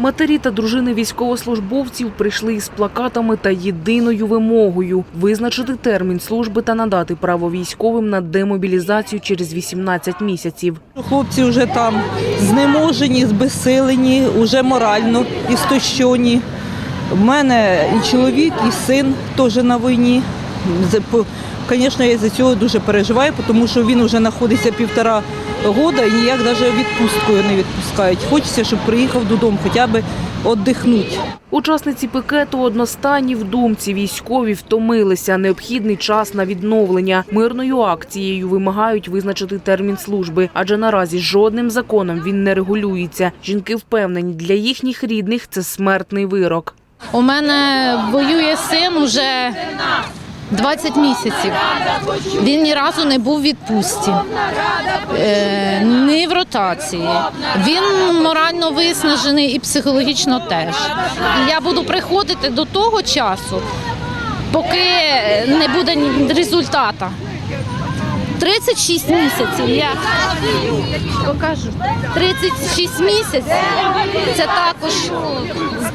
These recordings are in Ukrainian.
Матері та дружини військовослужбовців прийшли із плакатами та єдиною вимогою визначити термін служби та надати право військовим на демобілізацію через 18 місяців. Хлопці вже там знеможені, збесилені, вже морально істощені. В мене і чоловік, і син теж на війні. Звісно, я за цього дуже переживаю, тому що він вже знаходиться півтора года і ніяк навіть відпусткою не відпускають. Хочеться, щоб приїхав додому, хоча б віддихнути. Учасниці пікету одностайні в думці. Військові втомилися. Необхідний час на відновлення. Мирною акцією вимагають визначити термін служби, адже наразі жодним законом він не регулюється. Жінки впевнені, для їхніх рідних це смертний вирок. У мене воює син уже 20 місяців. Він ні разу не був в відпустці, е, ні в ротації. Він морально виснажений і психологічно теж. І я буду приходити до того часу, поки не буде результату. 36 місяців. Я покажу. 36 місяців. Це також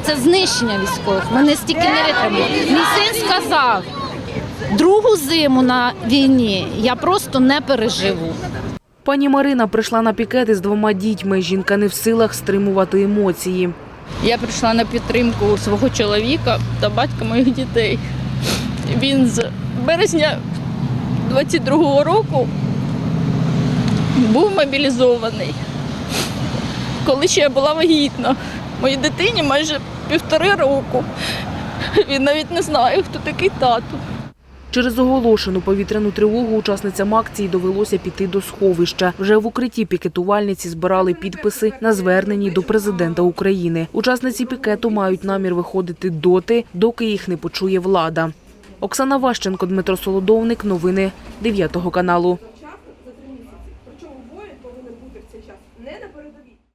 це знищення військових. Мене стільки не витримали. Мій син сказав, другу зиму на війні я просто не переживу. Пані Марина прийшла на пікет із двома дітьми. Жінка не в силах стримувати емоції. Я прийшла на підтримку свого чоловіка та батька моїх дітей. Він з березня 22-го року був мобілізований. Коли ще я була вагітна, моїй дитині майже півтори року. Він навіть не знає, хто такий тато. Через оголошену повітряну тривогу учасницям акції довелося піти до сховища. Вже в укритті пікетувальниці збирали підписи на зверненні до президента України. Учасниці пікету мають намір виходити доти, доки їх не почує влада. Оксана Ващенко, Дмитро Солодовник. Новини 9 каналу.